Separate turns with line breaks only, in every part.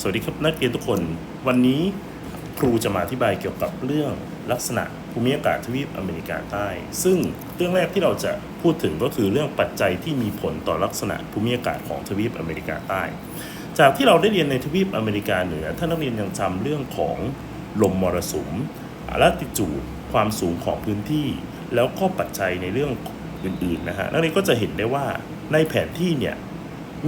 สวัสดีครับนักเรียนทุกคน วันนี้ครูจะมาอธิบายเกี่ยวกับเรื่องลักษณะภูมิอากาศทวีปอเมริกาใต้ ซึ่งเรื่องแรกที่เราจะพูดถึงก็คือเรื่องปัจจัยที่มีผลต่อลักษณะภูมิอากาศของทวีปอเมริกาใต้ จากที่เราได้เรียนในทวีปอเมริกาเหนือท่านนักเรียนยังจำเรื่องของลมมรสุมลัติจูดความสูงของพื้นที่ แล้วก็ปัจจัยในเรื่องอื่นๆนะฮะนักเรียนก็จะเห็นได้ว่าในแผนที่เนี่ย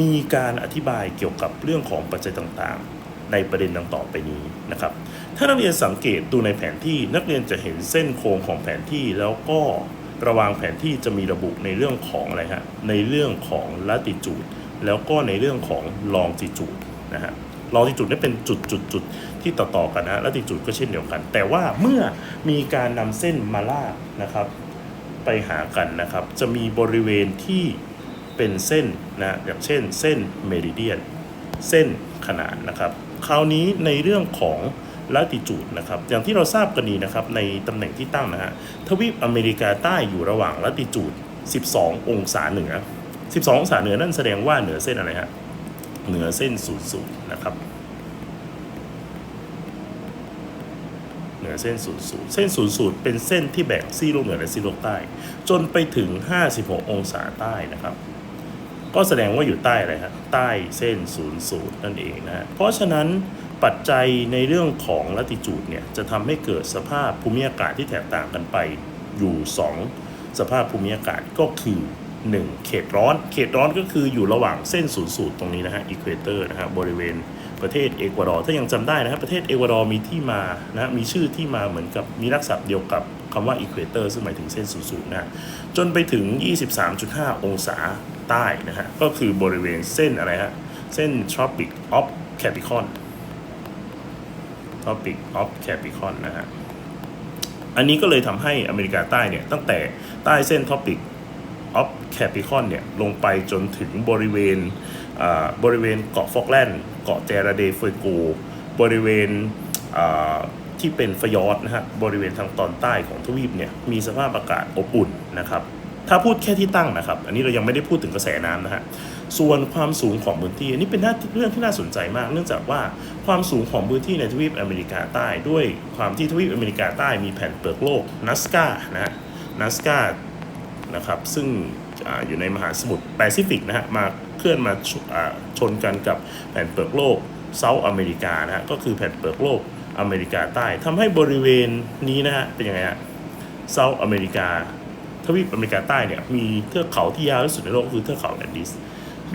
มีการอธิบายเกี่ยวกับเรื่องของปัจจัยต่างๆ ในประเด็นดังต่อไปนี้นะครับ ถ้านักเรียนสังเกตดูในแผนที่นักเรียนจะเห็นเส้นโค้งของแผนที่แล้วก็ระวางแผนที่จะมีระบุในเรื่องของอะไรฮะในเรื่องของลัติจูดแล้วก็ในเรื่องของลองจิจูดนะฮะลองจิจูดนี่เป็นจุดจุดจุดที่ต่อๆกันนะลัติจูดก็เช่นเดียวกัน แต่ว่าเมื่อมีการนำเส้นมาลากนะครับ ไปหากันนะครับ จะมีบริเวณที่ เป็นเส้นนะอย่างเช่นเส้นเมริเดียน เส้นขนานนะครับ คราวนี้ในเรื่องของลัติจูดนะครับอย่างที่เราทราบกันดีนะครับในตำแหน่งที่ตั้งนะฮะทวีปอเมริกาใต้อยู่ระหว่างลัติจูด 12 องศาเหนือ 12 องศาเหนือนั่นแสดงว่าเหนือเส้นอะไรฮะเหนือเส้นศูนย์สูตรนะครับเหนือเส้นศูนย์สูตรเส้นศูนย์สูตรเป็นเส้นที่แบ่งซีโลกเหนือและซีโลกใต้ จนไปถึง 56 องศาใต้นะครับ ก็แสดงว่าอยู่ใต้อะไรครับใต้เส้นศูนย์สูตรนั่นเองนะฮะเพราะฉะนั้นปัจจัยในเรื่องของลัติจูดเนี่ยจะทำให้เกิดสภาพภูมิอากาศที่แตกต่างกันไปอยู่ 2 สภาพภูมิอากาศก็คือ 1 เขตร้อน เขตร้อนก็คืออยู่ระหว่างเส้นศูนย์สูตรตรงนี้นะฮะอีควเตอร์นะฮะบริเวณประเทศเอกวาดอร์ถ้ายังจำได้นะครับประเทศเอกวาดอร์มีที่มานะมีชื่อที่มาเหมือนกับมีลักษณะเดียวกับคำว่าอีควเตอร์ซึ่งหมายถึงเส้นศูนย์สูตรนะฮะจนไปถึง 23.5 องศา ใต้นะฮะ ก็คือบริเวณเส้นอะไรฮะ เส้น Tropic of Capricorn Tropic of Capricorn นะฮะ อันนี้ก็เลยทำให้อเมริกาใต้เนี่ย ตั้งแต่ใต้เส้น Tropic of Capricorn เนี่ย ลงไปจนถึงบริเวณอ่าบริเวณเกาะฟอกแลนด์เกาะเจราเดเฟโกบริเวณอ่าที่เป็นฟยอร์ดนะฮะบริเวณทางตอนใต้ของทวีปเนี่ยมีสภาพอากาศอบอุ่นนะครับ ถ้าพูดแค่ที่ตั้งนะครับ อันนี้เรายังไม่ได้พูดถึงกระแสน้ำนะฮะส่วนความสูงของพื้นที่อันนี้เป็นเรื่องที่น่าสนใจมาก เนื่องจากว่าความสูงของพื้นที่ในทวีปอเมริกาใต้ ด้วยความที่ทวีปอเมริกาใต้มีแผ่นเปลือกโลกนัสกานะฮะนัสกานะครับซึ่งออยู่ในมหาสมุทรแปซิฟิกนะฮะมาเคลื่อนมาชนกันกับแผ่นเปลือกโลกเซาท์อเมริกานะฮะก็คือแผ่นเปลือกโลกอเมริกาใต้ทำให้บริเวณนี้นะฮะเป็นยังไงฮะเซาท์อเมริกา ทวีปอเมริกาใต้เนี่ยมีเทือกเขาที่ยาวที่สุดในโลกคือเทือกเขาแอนดีส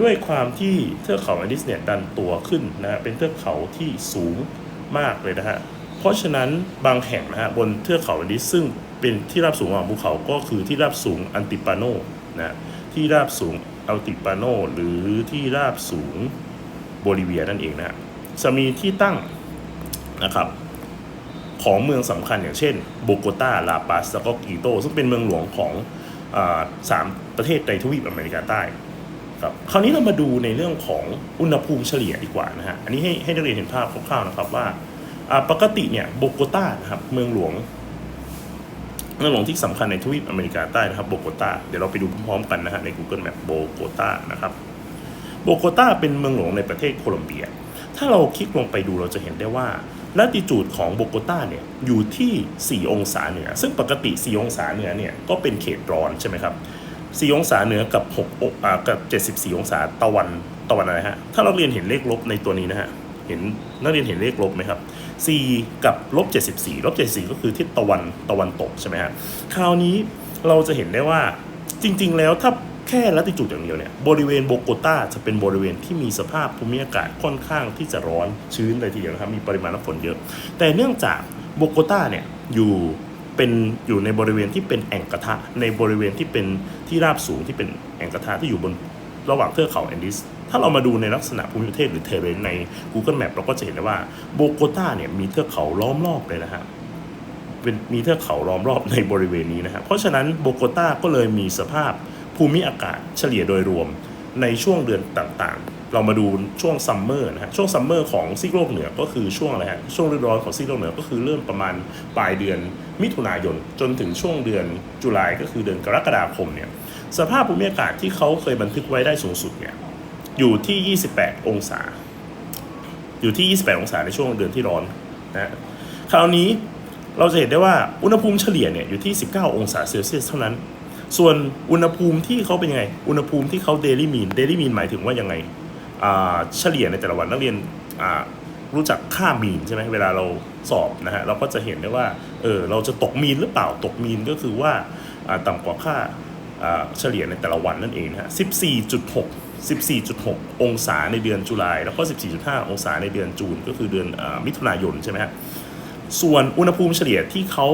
ด้วยความที่เทือกเขาแอนดีสเนี่ยดันตัวขึ้นนะเป็นเทือกเขาที่สูงมากเลยนะฮะเพราะฉะนั้นบางแห่งนะฮะบนเทือกเขาแอนดีสซึ่งเป็นที่ราบสูงของภูเขาก็คือที่ราบสูงอันติปาโนนะฮะที่ราบสูงอัลติปาโนหรือที่ราบสูงโบลิเวียนั่นเองนะฮะจะมีที่ตั้งนะครับ ของเมืองสำคัญอย่างเช่นโบโกตาลาปัสแล้วก็กีโต ซึ่งเป็นเมืองหลวงของอสามประเทศในทวีปอเมริกาใต้ครับคราวนี้เรามาดูในเรื่องของอุณหภูมิเฉลี่ยดีกว่านะฮะอันนี้ให้ให้นักเรียนเห็นภาพคร่าวๆนะครับว่าปกติเนี่ยโบโกตานะครับเมืองหลวงเมืองหลวงที่สำคัญในทวีปอเมริกาใต้นะครับโบโกตาเดี๋ยวเราไปดูพร้อมๆกันนะฮะใน Google Map โบโกตานะครับโบโกตาเป็นเมืองหลวงในประเทศโคลอมเบีย ถ้าเราคลิกลงไปดูเราจะเห็นได้ว่า ลัติจูดของโบโกตาเนี่ยอยู่ที่ 4 องศาเหนือ ซึ่งปกติ 4 องศาเหนือเนี่ยก็เป็นเขตร้อนใช่ไหมครับ 4 องศาเหนือกับ6องอ่ากับ 74 องศาตะวันตะวันอะไรฮะ ถ้าเราเรียนเห็นเลขลบในตัวนี้นะฮะ เห็นนักเรียนเห็นเลขลบไหมครับ 4 กับลบ74ลบ74 ก็คือทิศตะวันตะวันตกใช่ไหมฮะ คราวนี้เราจะเห็นได้ว่าจริง ๆ แล้วถ้า แค่ลัติจูดอย่างเดียวเนี่ยบริเวณโบโกตาจะเป็นบริเวณที่มีสภาพภูมิอากาศค่อนข้างที่จะร้อนชื้นเลยทีเดียวนะครับมีปริมาณน้ำฝนเยอะ แต่เนื่องจากโบโกตาเนี่ยอยู่เป็นอยู่ในบริเวณที่เป็นแอ่งกระทะ ในบริเวณที่เป็นที่ราบสูงที่เป็นแอ่งกระทะที่อยู่บนระหว่างเทือกเขาแอนดีสถ้าเรามาดูในลักษณะภูมิประเทศหรือเทเรนใน Google Map เราก็จะเห็นได้ว่าโบโกตาเนี่ยมีเทือกเขาล้อมรอบเลยนะฮะเป็นมีเทือกเขาล้อมรอบในบริเวณนี้นะครับเพราะฉะนั้นโบโกตาก็เลยมีสภาพ ภูมิอากาศเฉลี่ยโดยรวมในช่วงเดือนต่างๆ เรามาดูช่วงซัมเมอร์นะฮะช่วงซัมเมอร์ของซีกโลกเหนือก็คือช่วงอะไรฮะช่วงฤดูร้อนของซีกโลกเหนือก็คือเริ่มประมาณปลายเดือนมิถุนายนจนถึงช่วงเดือนจุลายก็คือเดือนกรกฎาคมเนี่ยสภาพภูมิอากาศที่เขาเคยบันทึกไว้ได้สูงสุดเนี่ยอยู่ที่ 28 องศา อยู่ที่ 28 องศาในช่วงเดือนที่ร้อนนะฮะคราวนี้เราจะเห็นได้ว่าอุณหภูมิเฉลี่ยเนี่ยอยู่ที่ 19 องศาเซลเซียสเท่านั้น ส่วนอุณหภูมิที่เขาเป็นยังไง อุณหภูมิที่เขาเดลี่มีนเดลี่มีนหมายถึงว่ายังไงเฉลี่ยในแต่ละวันนักเรียนรู้จักค่ามีนใช่ไหมเวลาเราสอบนะฮะเราก็จะเห็นได้ว่าเออเราจะตกมีนหรือเปล่าตกมีนก็คือว่าอ่าต่ำกว่าค่าเฉลี่ยในแต่ละวันนั่นเองนะฮะ14.6 14.6 องศาในเดือนจุลายแล้วก็ 14.5 องศาในเดือนจูน ก็คือเดือนอมิถุนายนใช่ไหมฮะส่วนอุณหภูมิเฉลี่ยที่เขา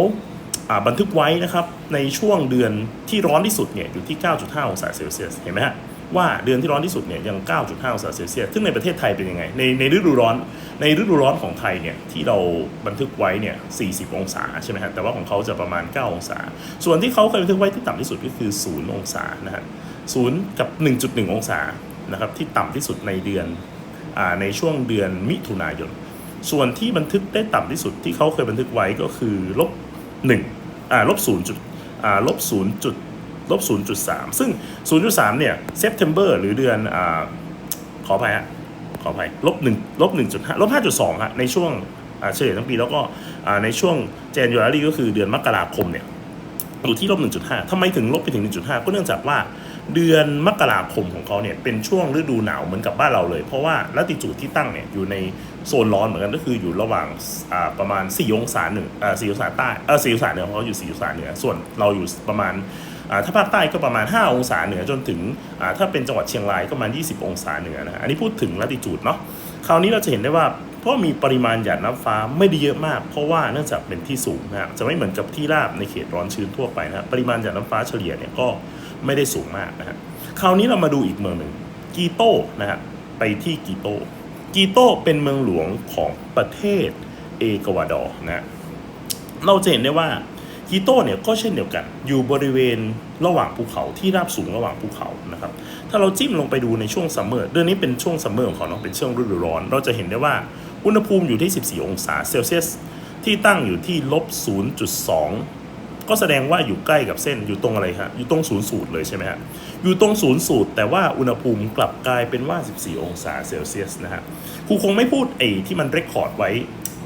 บันทึกไว้นะครับในช่วงเดือนที่ร้อนที่สุดเนี่ยอยู่ที่ 9.5 องศาเซลเซียสเห็นไหมฮะว่าเดือนที่ร้อนที่สุดเนี่ยยัง 9.5 องศาเซลเซียส ซึ่งในประเทศไทยเป็นยังไง ในในฤดูร้อน ในฤดูร้อนของไทยเนี่ยที่เราบันทึกไว้เนี่ย 40 องศาใช่ไหมฮะ แต่ว่าของเขาจะประมาณ 9 องศา ส่วนที่เขาเคยบันทึกไว้ที่ต่ำที่สุดก็คือ 0 องศานะฮะ0กับ 1.1 องศานะครับที่ต่ำที่สุดในเดือนอ่าในช่วงเดือนมิถุนายน ส่วนที่บันทึกได้ต่ำที่สุดที่เขาเคยบันทึกไว้ก็คือลบ หนึ่งอ่าลบศูนย์จุดอ่าลบศูนย์จุดลบศูนย์จุดสามซึ่งศูนย์จุดสามเนี่ยเซปเทมเบอร์หรือเดือนอ่าขออภัยฮะขออภัยลบหนึ่งลบหนึ่งจุดห้าลบห้าจุดสองฮะในช่วงอ่าเฉลี่ยทั้งปีแล้วก็อ่าในช่วงเจนยูอารีก็คือเดือนมกราคมเนี่ย อยู่ที่ลบ 1.5ทำไมถึงลบไปถึง 1.5 ก็เนื่องจากว่าเดือนมกราคมของเขาเนี่ยเป็นช่วงฤดูหนาวเหมือนกับบ้านเราเลย เพราะว่าลัติจูดที่ตั้งเนี่ยอยู่ในโซนร้อนเหมือนกันก็คืออยู่ระหว่างประมาณ 4 องศาเหนือ4องศาใต้เออ4องศาเหนือของเขาอยู่ 4 องศาเหนือส่วนเราอยู่ประมาณถ้าภาคใต้ก็ประมาณ 5 องศาเหนือจนถึงถ้าเป็นจังหวัดเชียงรายก็ประมาณ 20 องศาเหนือนะฮะอันนี้พูดถึงลัติจูดเนาะคราวนี้เราจะเห็นได้ว่า เพราะมีปริมาณหยาดน้ำฟ้าไม่ได้เยอะมาก เพราะว่าเนื่องจากเป็นที่สูงนะฮะจะไม่เหมือนกับที่ราบในเขตร้อนชื้นทั่วไปนะฮะปริมาณหยาดน้ำฟ้าเฉลี่ยเนี่ยก็ไม่ได้สูงมากนะฮะคราวนี้เรามาดูอีกเมืองหนึ่งกีโตนะฮะไปที่กีโตกีโตเป็นเมืองหลวงของประเทศเอกวาดอร์นะฮะเราจะเห็นได้ว่ากีโตเนี่ยก็เช่นเดียวกัน อยู่บริเวณระหว่างภูเขาที่ราบสูงระหว่างภูเขานะครับ ถ้าเราจิ้มลงไปดูในช่วงซัมเมอร์เดือนนี้เป็นช่วงซัมเมอร์ของเขาเนาะเป็นช่วงฤดูร้อน เราจะเห็นได้ว่า อุณหภูมิอยู่ที่ 14 องศาเซลเซียส ที่ตั้งอยู่ที่ลบ 0.2 ก็แสดงว่าอยู่ใกล้กับเส้นอยู่ตรงอะไรฮะอยู่ตรงศูนย์สูตรเลยใช่ไหมฮะอยู่ตรงศูนย์สูตร แต่ว่าอุณหภูมิกลับกลายเป็นว่า 14 องศาเซลเซียสนะฮะครูคงไม่พูดไอ้ที่มันเรคคอร์ดไว้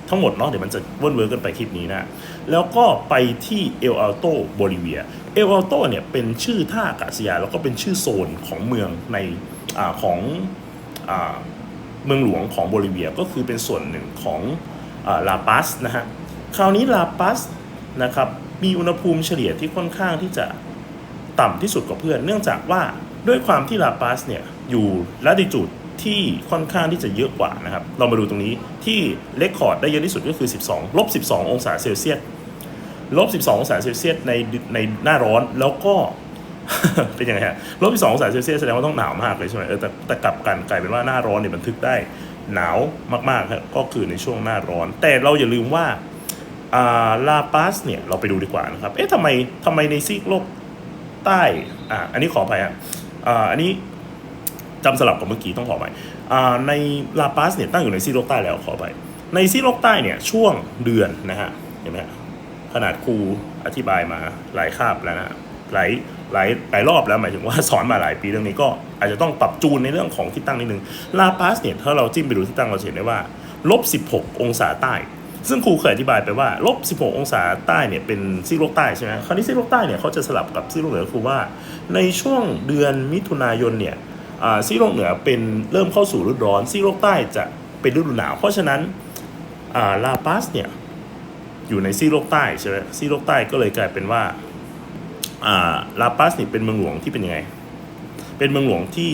ทั้งหมดเนาะเดี๋ยวมันจะเวิร์นเวิร์กกันไปคลิปนี้นะ แล้วก็ไปที่เอลอัลโตโบลิเวีย เอลอัลโตเนี่ยเป็นชื่อท่าอากาศยานแล้วก็เป็นชื่อโซนของเมืองในอาของอา เมืองหลวงของโบลิเวียก็คือเป็นส่วนหนึ่งของลาปัสนะฮะคราวนี้ลาปัสนะครับมีอุณหภูมิเฉลี่ยที่ค่อนข้างที่จะต่ำที่สุดกว่าเพื่อน เนื่องจากว่าด้วยความที่ลาปัสเนี่ยอยู่ละดิจูดที่ค่อนข้างที่จะเยอะกว่านะครับ เรามาดูตรงนี้ที่เลคคอร์ดได้เยอะที่สุดก็คือ 12ลบ12 องศาเซลเซียสลบ12 องศาเซลเซียสในในหน้าร้อนแล้วก็ เป็นยังไงฮะลบ12องศาเซลเซียสแสดงว่าต้องหนาวมากเลยใช่ไหมเออแต่แต่กลับกันกลายเป็นว่าหน้าร้อนเนี่ยบันทึกได้หนาวมากๆครับก็คือในช่วงหน้าร้อน แต่เราอย่าลืมว่าลาปัสเนี่ยเราไปดูดีกว่านะครับ เอ๊ะทำไมทำไมในซีกโลกใต้อ่าอันนี้ขออภัยอะอ่าอันนี้จำสลับกับเมื่อกี้ต้องขอไปอ่าในลาปัสเนี่ยตั้งอยู่ในซีกโลกใต้แล้วขอไป ในซีกโลกใต้เนี่ยช่วงเดือนนะฮะเห็นไหมขนาดครูอธิบายมาหลายคาบแล้วนะฮะหลาย หลายหลายรอบแล้วหมายถึงว่าสอนมาหลายปีเรื่องนี้ก็อาจจะต้องปรับจูนในเรื่องของที่ตั้งนิดนึงลาปัสเนี่ยถ้าเราจิ้มไปดูที่ตั้งเราเห็นได้ว่าลบ16 องศาใต้ ซึ่งครูเคยอธิบายไปว่าลบ16 องศาใต้เนี่ยเป็นซีกโลกใต้ใช่ไหมคราวนี้ซีกโลกใต้เนี่ยเขาจะสลับกับซีกโลกเหนือคือว่า ในช่วงเดือนมิถุนายนเนี่ยอ่าซีกโลกเหนือเป็นเริ่มเข้าสู่ฤดูร้อนซีกโลกใต้จะเป็นฤดูหนาว เพราะฉะนั้นอ่าลาปัสเนี่ยอยู่ในซีกโลกใต้ใช่ไหมซีกโลกใต้ก็เลยกลายเป็นว่า ลาปัสเนี่ยเป็นเมืองหลวงที่เป็นยังไง เป็นเมืองหลวงที่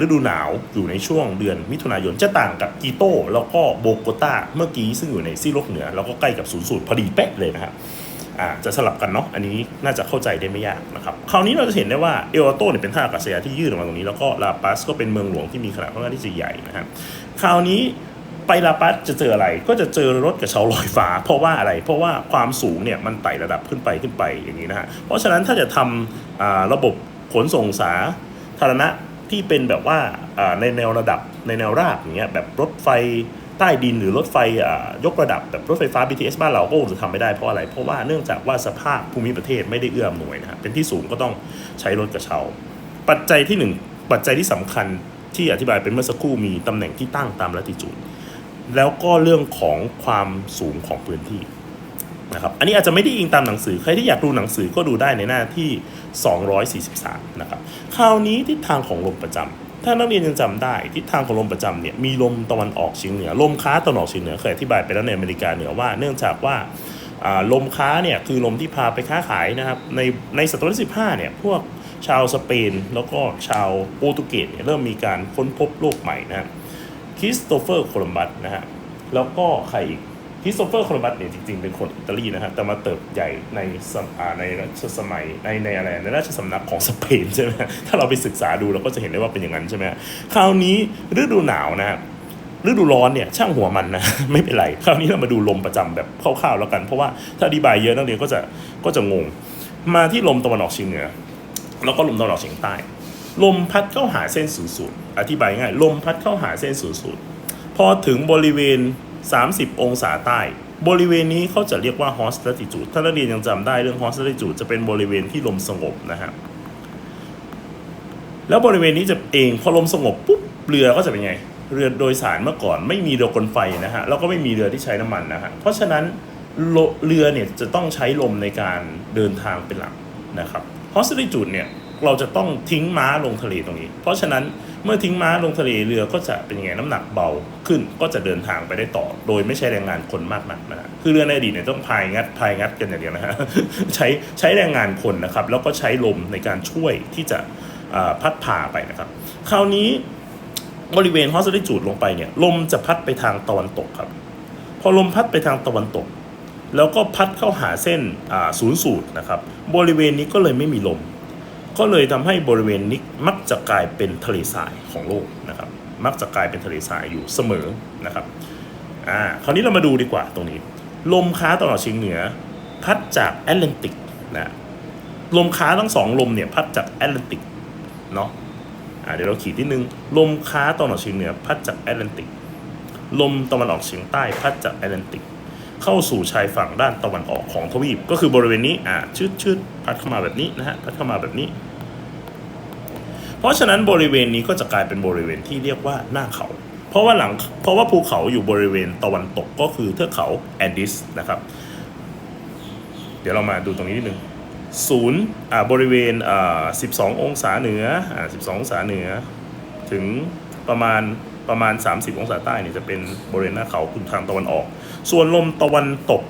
ฤดูหนาวอยู่ในช่วงเดือนมิถุนายนจะต่างกับกีโตแล้วก็โบโกตาเมื่อกี้ซึ่งอยู่ในซีโลกเหนือ แล้วก็ใกล้กับศูนย์สูตรพอดีเป๊ะเลยนะครับจะสลับกันเนาะอันนี้น่าจะเข้าใจได้ไม่ยากนะครับคราวนี้เราจะเห็นได้ว่าเอลโตเนี่ยเป็นท่าอากาศยานที่ยื่นออกมาตรงนี้ แล้วก็ลาปัสก็เป็นเมืองหลวงที่มีขนาดค่อนข้างที่จะใหญ่นะครับคราวนี้ ไปลาปัสจะเจออะไรก็จะเจอรถกระเช้าลอยฟ้า เพราะว่าอะไร เพราะว่าความสูงเนี่ยมันไต่ระดับขึ้นไปขึ้นไปอย่างนี้นะฮะเพราะฉะนั้นถ้าจะทำระบบขนส่งสาธารณะที่เป็นแบบว่าในแนวระดับในแนวราบอย่างเงี้ยแบบรถไฟใต้ดินหรือรถไฟยกระดับแบบรถไฟฟ้า BTS บ้านเราก็คงจะทำไม่ได้เพราะอะไร เพราะว่าเนื่องจากว่าสภาพภูมิประเทศไม่ได้เอื้ออำนวยนะเป็นที่สูงก็ต้องใช้รถกระเช้า ปัจจัยที่หนึ่งปัจจัยที่สำคัญที่อธิบายเป็นเมื่อสักครู่มีตำแหน่งที่ตั้งตามลัติจูด แล้วก็เรื่องของความสูงของพื้นที่นะครับอันนี้อาจจะไม่ได้อิงตามหนังสือ ใครที่อยากดูหนังสือก็ดูได้ในหน้าที่ 243 นะครับ คราวนี้ทิศทางของลมประจำถ้านักเรียนยังจำได้ ทิศทางของลมประจำเนี่ยมีลมตะวันออกเฉียงเหนือ ลมค้าตะวันออกเฉียงเหนือเคยอธิบายไปแล้วในอเมริกาเหนือว่า เนื่องจากว่าอ่าลมค้าเนี่ยคือลมที่พาไปค้าขายนะครับ ในในศตวรรษที่15 เนี่ยพวกชาวสเปนแล้วก็ชาวโปรตุเกสเนี่ยเริ่มมีการค้นพบโลกใหม่นะคริ คิสโตเฟอร์โคลัมบัสนะฮะแล้วก็ใครอีกคริสโตเฟอร์โคลัมบัสเนี่ยจริงๆ เป็นคนอิตาลีนะฮะแต่มาเติบใหญ่ในสมอ่าในรัชสมัยในในอะไรในราชสำนักของสเปนใช่ไหมถ้าเราไปศึกษาดูเราก็จะเห็นได้ว่าเป็นอย่างนั้นใช่ไหมคราวนี้ฤดูหนาวนะฤดูร้อนเนี่ยช่างหัวมันนะ ไม่เป็นไร คราวนี้เรามาดูลมประจำแบบคร่าวๆแล้วกัน เพราะว่าถ้าอธิบายเยอะนักเรียนก็จะก็จะงง มาที่ลมตะวันออกเฉียงเหนือ แล้วก็ลมตะวันออกเฉียงใต้ ลมพัดเข้าหาเส้นศูนย์สูตรอธิบายง่าย ลมพัดเข้าหาเส้นศูนย์สูตรพอถึงบริเวณ 30 องศาใต้ บริเวณนี้เขาจะเรียกว่า Horse latitude ถ้านักเรียนยังจำได้เรื่อง Horse latitude จะเป็นบริเวณที่ลมสงบนะฮะแล้วบริเวณนี้จะเองพอลมสงบปุ๊บเรือก็จะเป็นไง เรือโดยสารเมื่อก่อนไม่มีเรือกลไฟนะฮะแล้วก็ไม่มีเรือที่ใช้น้ำมันนะฮะเพราะฉะนั้นเรือเนี่ยจะต้องใช้ลมในการเดินทางเป็นหลักนะครับฮอสติจูดเนี่ย เราจะต้องทิ้งม้าลงทะเลตรงนี้ เพราะฉะนั้นเมื่อทิ้งม้าลงทะเลเรือก็จะเป็นยังไงน้ำหนักเบาขึ้นก็จะเดินทางไปได้ต่อ โดยไม่ใช้แรงงานคนมากนักนะฮะคือเรือในอดีตเนี่ยต้องพายงัดพายงัดกันอย่างเดียวนะฮะใช้ใช้แรงงานคนนะครับ แล้วก็ใช้ลมในการช่วยที่จะพัดพาไปนะครับ คราวนี้บริเวณฮอสติจูดลงไปเนี่ยลมจะพัดไปทางตะวันตกครับ พอลมพัดไปทางตะวันตก แล้วก็พัดเข้าหาเส้นศูนย์สูตรนะครับ บริเวณนี้ก็เลยไม่มีลม ก็เลยทำให้บริเวณนี้มักจะกลายเป็นทะเลทรายของโลกนะครับ มักจะกลายเป็นทะเลทรายอยู่เสมอนะครับอ่าคราวนี้เรามาดูดีกว่าตรงนี้ ลมค้าตะวันออกเฉียงเหนือ พัดจากแอตแลนติกนะลมค้าทั้งสองลมเนี่ยพัดจากแอตแลนติกเนาะอ่าเดี๋ยวเราขีดนิดนึงลมค้าตะวันออกเฉียงเหนือ พัดจากแอตแลนติก ลมตะวันออกเฉียงใต้พัดจากแอตแลนติก เข้าสู่ชายฝั่งด้านตะวันออกของทวีป ก็คือบริเวณนี้อ่าชืดชืดพัดเข้ามาแบบนี้นะฮะพัดเข้ามาแบบนี้ เพราะฉะนั้นบริเวณนี้ก็จะกลายเป็นบริเวณที่เรียกว่าหน้าเขา เพราะว่าหลังเพราะว่าภูเขาอยู่บริเวณตะวันตกก็คือเทือกเขาแอนดิสนะครับ เดี๋ยวเรามาดูตรงนี้นิดนึงศูนย์อ่าบริเวณอ่า12 องศาเหนืออ่า12 องศาเหนือ ถึงประมาณ ประมาณ 30 องศาใต้เนี่ยจะเป็นบริเวณหน้าเขาคุณทางตะวันออก ส่วนลมตะวันตก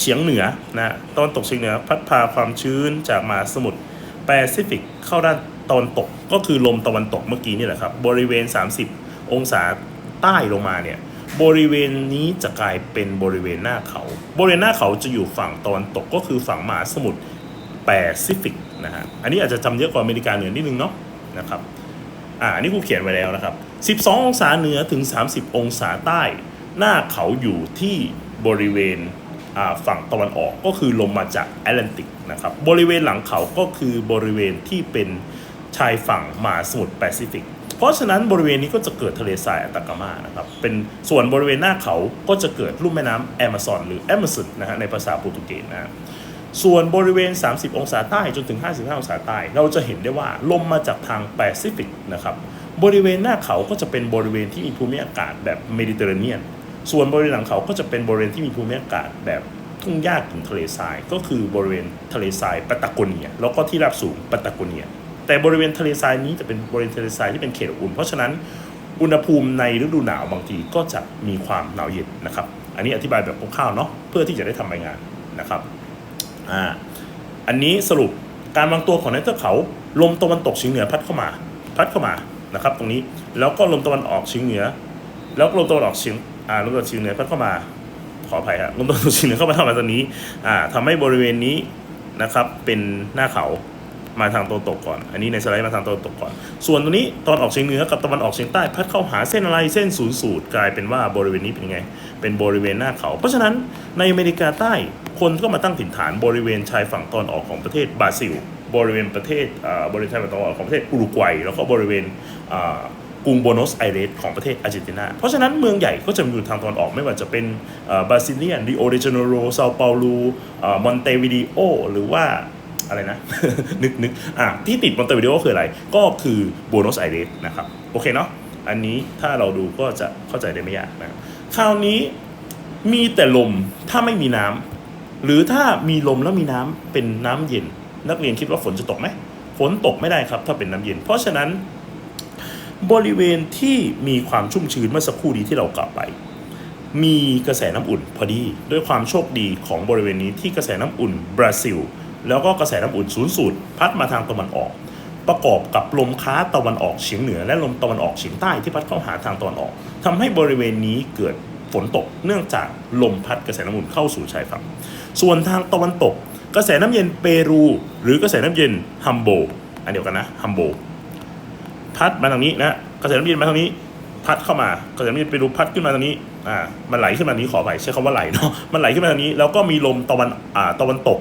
เฉียงเหนือนะตะวันตกเฉียงเหนือ พัดพาความชื้นจากมหาสมุทรแปซิฟิกเข้าด้านตะวันตกก็คือลมตะวันตกเมื่อกี้นี่แหละครับ บริเวณ 30 องศาใต้ลงมาเนี่ยบริเวณนี้จะกลายเป็นบริเวณหน้าเขา บริเวณหน้าเขาจะอยู่ฝั่งตะวันตกก็คือฝั่งมหาสมุทรแปซิฟิกนะฮะอันนี้อาจจะจำเยอะกว่าอเมริกาเหนือนิดนึงเนาะนะครับ อ่านนี้ครูเขียนไว้แล้วนะครับ 12 องศาเหนือถึง 30 องศาใต้ หน้าเขาอยู่ที่บริเวณฝั่งตะวันออกก็คือลมมาจากแอตแลนติกนะครับ บริเวณหลังเขาก็คือบริเวณที่เป็นชายฝั่งมหาสมุทรแปซิฟิก เพราะฉะนั้นบริเวณนี้ก็จะเกิดทะเลทรายอัตากามานะครับ เป็นส่วนบริเวณหน้าเขาก็จะเกิดลุ่มแม่น้ำแอมะซอนหรือแอมะซอนนะฮะในภาษาโปรตุเกสนะฮะ ส่วนบริเวณ 30 องศาใต้จนถึง 55 องศาใต้ เราจะเห็นได้ว่าลมมาจากทางแปซิฟิกนะครับ บริเวณหน้าเขาก็จะเป็นบริเวณที่มีภูมิอากาศแบบเมดิเตอร์เรเนียน ส่วนบริเวณหลังเขาก็จะเป็นบริเวณที่มีภูมิอากาศแบบทุ่งหญ้ากึ่งทะเลทราย ก็คือบริเวณทะเลทรายปาตาโกเนีย แล้วก็ที่ราบสูงปาตาโกเนีย แต่บริเวณทะเลทรายนี้จะเป็นบริเวณทะเลทรายที่เป็นเขตอบอุ่น เพราะฉะนั้นอุณหภูมิในฤดูหนาวบางทีก็จะมีความหนาวเย็นนะครับ อันนี้อธิบายแบบคร่าวๆเนาะเพื่อที่จะได้ทำรายงานนะครับ อ่าอันนี้สรุปการวางตัวของในเทือกเขาลมตะวันตกเฉียงเหนือพัดเข้ามา พัดเข้ามานะครับ ตรงนี้แล้วก็ลมตะวันออกเฉียงเหนือ แล้วก็ลมตะวันออกเฉียงอ่าลมตะวันเฉียงเหนือพัดเข้ามาขออภัยครับลมตะวันตกเฉียงเหนือเข้ามาทำมาตรงนี้อ่าทำให้บริเวณนี้นะครับเป็นหน้าเขา มาทางตะวันตกก่อน อันนี้ในสไลด์มาทางตะวันตกก่อน ส่วนตรงนี้ตอนออกเฉียงเหนือกับตะวันออกเฉียงใต้พัดเข้าหาเส้นอะไรเส้นศูนย์สูตรกลายเป็นว่าบริเวณนี้เป็นไง เป็นบริเวณหน้าเขา เพราะฉะนั้นในอเมริกาใต้คนก็มาตั้งถิ่นฐานบริเวณชายฝั่งตอนออกของประเทศบราซิล บริเวณประเทศอ่าบริเวณชายฝั่งตอนออกของประเทศอุรุกวัย แล้วก็บริเวณกรุงโบโนสไอเรสของประเทศอาร์เจนตินา เพราะฉะนั้นเมืองใหญ่ก็จะอยู่ทางตอนออกไม่ว่าจะเป็นบราซิเลียนริโอเดจาเนโรเซาเปาโลมอนเตวิดีโอหรือว่า อะไรนะ นึกนึกอะที่ติดมอนเตวิดีโอคืออะไร ก็คือโบโนสไอเรสนะครับ โอเคเนาะอันนี้ถ้าเราดูก็จะเข้าใจได้ไม่ยากนะคราวนี้มีแต่ลมถ้าไม่มีน้ำหรือถ้ามีลมแล้วมีน้ำเป็นน้ำเย็น นักเรียนคิดว่าฝนจะตกไหมฝนตกไม่ได้ครับ ถ้าเป็นน้ำเย็น เพราะฉะนั้นบริเวณที่มีความชุ่มชื้นเมื่อสักครู่นี้ที่เรากล่าวไป มีกระแสน้ำอุ่นพอดี ด้วยความโชคดีของบริเวณนี้ที่กระแสน้ำอุ่นบราซิล แล้วก็กระแสน้ำอุ่นศูนย์สูตรพัดมาทางตะวันออก ประกอบกับลมค้าตะวันออกเฉียงเหนือ และลมตะวันออกเฉียงใต้ที่พัดเข้าหาทางตะวันออกทำให้บริเวณนี้เกิดฝนตกเนื่องจากลมพัดกระแสน้ำอุ่นเข้าสู่ชายฝั่งส่วนทางตะวันตก กระแสน้ำเย็นเปรู หรือกระแสน้ำเย็นฮัมโบอันเดียวกันนะฮัมโบพัดมาทางนี้นะกระแสน้ำเย็นมาทางนี้พัดเข้ามากระแสน้ำเย็นไปดูพัดขึ้นมาทางนี้ อ่า มันไหลขึ้นมาทางนี้ขอไปใช้คำว่าไหลเนาะ มันไหลขึ้นมาทางนี้ แล้วก็มีลมตะวัน อ่า ตะวันตก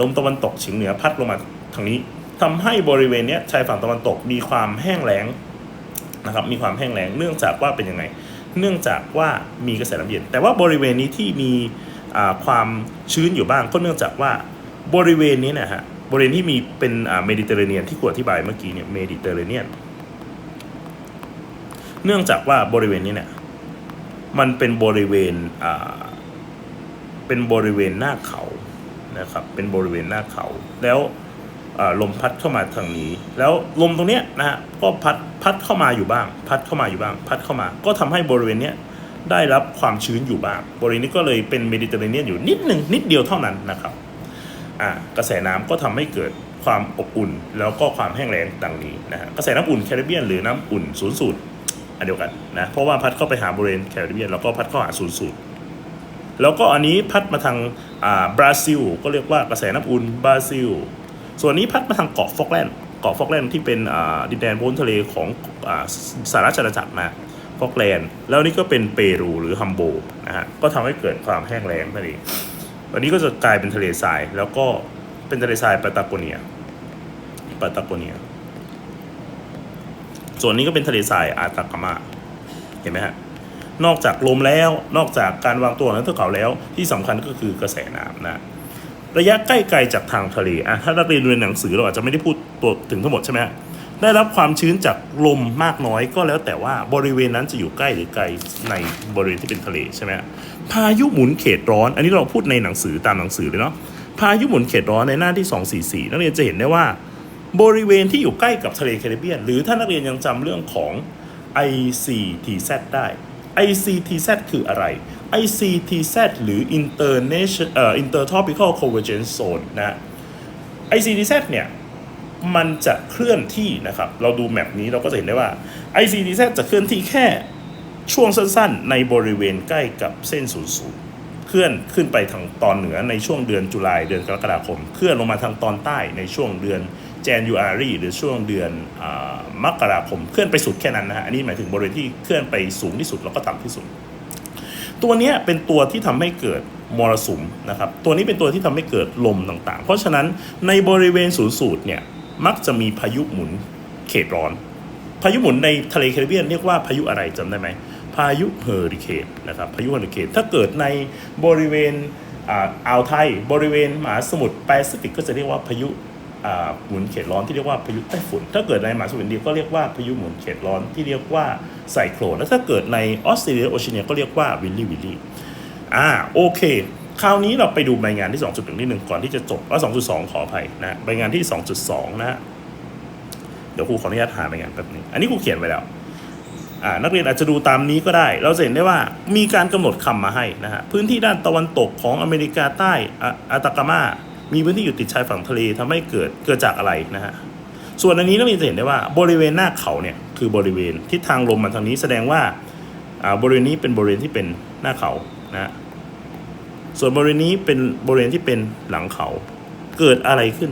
ลมตะวันตกเฉียงเหนือพัดลงมาทางนี้ทำให้บริเวณนี้ชายฝั่งตะวันตกมีความแห้งแล้งนะครับมีความแห้งแล้งเนื่องจากว่าเป็นยังไง เนื่องจากว่ามีกระแสน้ำเย็น แต่ว่าบริเวณนี้ที่มีความชื้นอยู่บ้างก็เนื่องจากว่าบริเวณนี้นะฮะบริเวณที่มีเป็นเมดิเตอร์เรเนียนที่กูอธิบายเมื่อกี้เนี่ยเมดิเตอร์เรเนียนเนื่องจากว่าบริเวณนี้เนี่ยมันเป็นบริเวณเป็นบริเวณหน้าเขา นะครับเป็นบริเวณหน้าเขา แล้วลมพัดเข้ามาทางนี้ แล้วลมตรงเนี้ยนะฮะก็พัดพัดเข้ามาอยู่บ้าง พัดเข้ามาอยู่บ้าง พัดเข้ามา ก็ทำให้บริเวณเนี้ยได้รับความชื้นอยู่บ้าง บริเวณนี้ก็เลยเป็นเมดิเตอร์เรเนียนอยู่นิดหนึ่งนิดเดียวเท่านั้นนะครับอ่ากระแสน้ำก็ทำให้เกิดความอบอุ่น แล้วก็ความแห้งแล้งดังนี้นะฮะกระแสน้ำอุ่นแคริบเบียนหรือน้ำอุ่นศูนย์สูตรอันเดียวกันนะเพราะว่าพัดเข้าไปหาบริเวณแคริบเบียนแล้วก็พัดเข้าหาศูนย์สูตร แล้วก็อันนี้พัดมาทางอ่าบราซิล ก็เรียกว่ากระแสน้ำอุ่นบราซิล ส่วนนี้พัดมาทางเกาะฟอกแลนด์เกาะฟอกแลนด์ที่เป็นอ่าดินแดนบนทะเลของอ่าสหราชอาณาจักรนะฟอกแลนด์แล้วนี่ก็เป็นเปรูหรือฮัมโบนะฮะก็ทำให้เกิดความแห้งแล้งนั่นเองวันนี้ก็จะกลายเป็นทะเลทราย แล้วก็เป็นทะเลทรายปาตาโกเนียปาตาโกเนีย ส่วนนี้ก็เป็นทะเลทรายอาตากามาเห็นไหมฮะ นอกจากลมแล้ว นอกจากการวางตัวของเทือกเขาแล้ว ที่สำคัญก็คือกระแสน้ำนะระยะใกล้ไกลจากทางทะเลอะถ้านักเรียนดูในหนังสือเราอาจจะไม่ได้พูดตัวถึงทั้งหมดใช่ไหมได้รับความชื้นจากลมมากน้อยก็แล้วแต่ว่าบริเวณนั้นจะอยู่ใกล้หรือไกลในบริเวณที่เป็นทะเลใช่ไหมพายุหมุนเขตร้อน อันนี้เราพูดในหนังสือตามหนังสือเลยเนาะพายุหมุนเขตร้อนในหน้าที่ 244 นักเรียนจะเห็นได้ว่า บริเวณที่อยู่ใกล้กับทะเลแคริบเบียน หรือถ้านักเรียนยังจำเรื่องของ ICTZ ได้ ICTZ คืออะไร ICTZ หรือ International เอ่อ Intertropical Convergence Zone นะ ICTZ เนี่ยมันจะเคลื่อนที่นะครับ เราดูแมปนี้เราก็จะเห็นได้ว่า ICTZ จะเคลื่อนที่แค่ช่วงสั้นๆ ในบริเวณใกล้กับเส้นศูนย์สูตรเคลื่อนขึ้นไปทางตอนเหนือในช่วงเดือนจุลายเดือนกรกฎาคม เคลื่อนลงมาทางตอนใต้ในช่วงเดือน จนยูอารีหรือช่วงเดือนอมกราคมเคลื่อนไปสุดแค่นั้นนะฮะอันนี้หมายถึงบริเวณที่เคลื่อนไปสูงที่สุดแล้วก็ต่ำที่สุด ตัวนี้เป็นตัวที่ทำให้เกิดมรสุมนะครับตัวนี้เป็นตัวที่ทำให้เกิดลมต่างๆ เพราะฉะนั้นในบริเวณศูนย์สูตรเนี่ยมักจะมีพายุหมุนเขตร้อน พายุหมุนในทะเลแคริบเบียนเรียกว่าพายุอะไรจำได้ไหมพายุเฮอริเคนนะครับพายุเฮอริเคนถ้าเกิดในบริเวณอ่าวไทย บริเวณมหาสมุทรแปซิฟิกก็จะเรียกว่าพายุ หมุนเขตร้อนที่เรียกว่าพายุไต้ฝุ่น ถ้าเกิดในมหาสมุทรอินเดียก็เรียกว่าพายุหมุนเขตร้อนที่เรียกว่าไซโคลนและถ้าเกิดในออสเตรเลียโอเชียเนียก็เรียกว่าวิลลี่วิลลี่อ่าโอเค คราวนี้เราไปดูใบงานที่ 2.1นิดหนึ่งก่อนที่จะจบว่า2.2 ขออภัยนะใบงานที่ 2.2นะฮะเดี๋ยวครูขออนุญาตหาไปงานแป๊บนึงอันนี้ครูเขียนไว้แล้วนักเรียนอาจจะดูตามนี้ก็ได้ เราเห็นได้ว่ามีการกำหนดคำมาให้นะฮะพื้นที่ด้านตะวันตกของอเมริกาใต้อะอาตากามา มีพื้นที่อยู่ติดชายฝั่งทะเลทำให้เกิดเกิดจากอะไรนะฮะส่วนอันนี้นักเรียนจะเห็นได้ว่าบริเวณหน้าเขาเนี่ยคือบริเวณทิศทางลมมาทางนี้แสดงว่าอ่าบริเวณนี้เป็นบริเวณที่เป็นหน้าเขานะฮะส่วนบริเวณนี้เป็นบริเวณที่เป็นหลังเขา เกิดอะไรขึ้น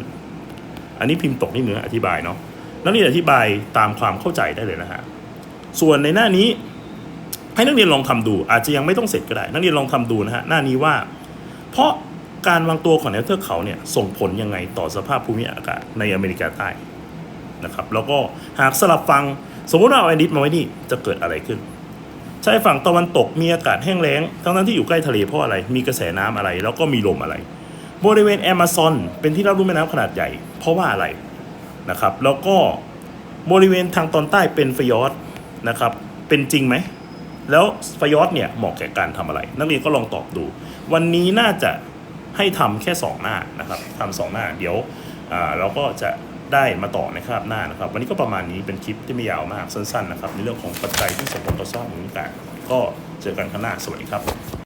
อันนี้พิมพ์ตกนี่เหนืออธิบายเนาะนักเรียนอธิบายตามความเข้าใจได้เลยนะฮะส่วนในหน้านี้ให้นักเรียนลองทำดู อาจจะยังไม่ต้องเสร็จก็ได้ นักเรียนลองทำดูนะฮะหน้านี้ว่า เพราะ การวางตัวของแนวเทือกเขาเนี่ยส่งผลยังไงต่อสภาพภูมิอากาศในอเมริกาใต้นะครับแล้วก็หากสลับฟังสมมติว่าเอาไอ้นิดมาไว้นี่จะเกิดอะไรขึ้นชายฝั่งตะวันตกมีอากาศแห้งแล้ง ทั้งนั้นที่อยู่ใกล้ทะเลเพราะอะไร มีกระแสน้ำอะไร แล้วก็มีลมอะไร บริเวณแอมะซอนเป็นที่รับรู้แม่น้ำขนาดใหญ่ เพราะว่าอะไรนะครับ แล้วก็บริเวณทางตอนใต้เป็นฟยอร์ดนะครับ เป็นจริงไหม แล้วฟยอดเนี่ยเหมาะแก่การทำอะไร นักเรียนก็ลองตอบดู วันนี้น่าจะ ให้ทำแค่ 2 หน้านะครับทำสองหน้าเดี๋ยวเราก็จะได้มาต่อในคาบหน้านะครับ วันนี้ก็ประมาณนี้เป็นคลิปที่ไม่ยาวมากสั้นๆนะครับในเรื่องของปัจจัยที่ส่งผลต่อสร้างของการก็เจอกันข้างหน้าสวัสดีครับ